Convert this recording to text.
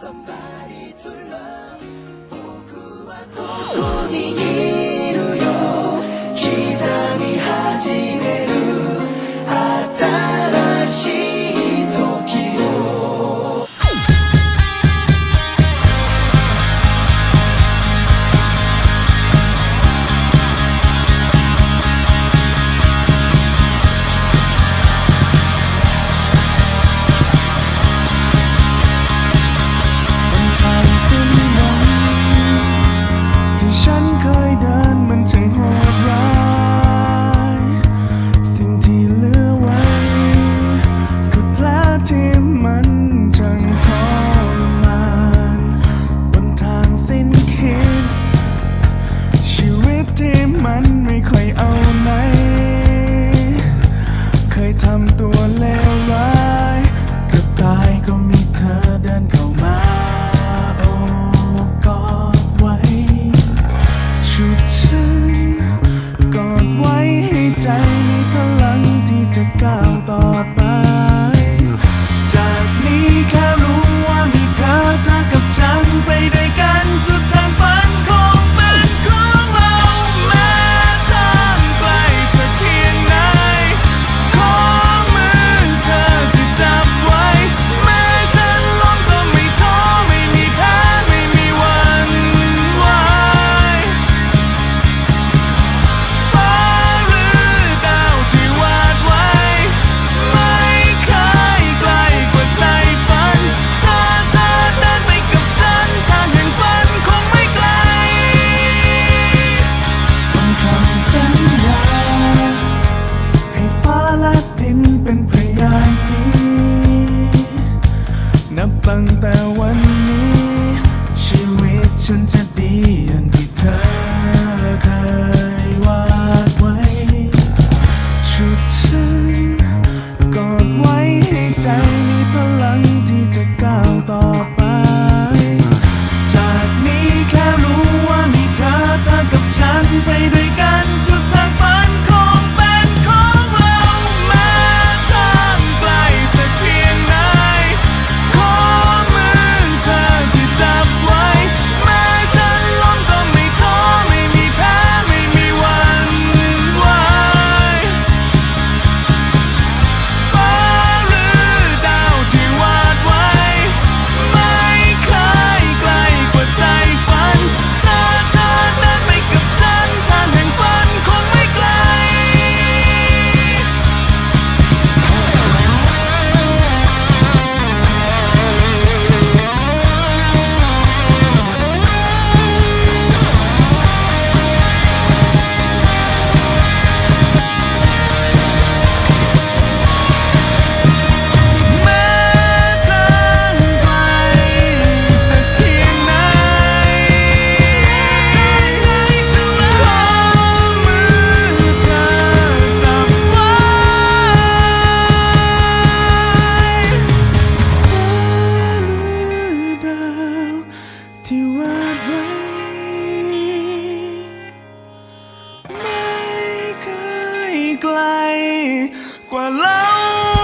somebody to love 보고 와 고고이 นับตั้งแต่วันนี้ ชีวิตฉันจะดีอย่างไร ไกลกว่าเรา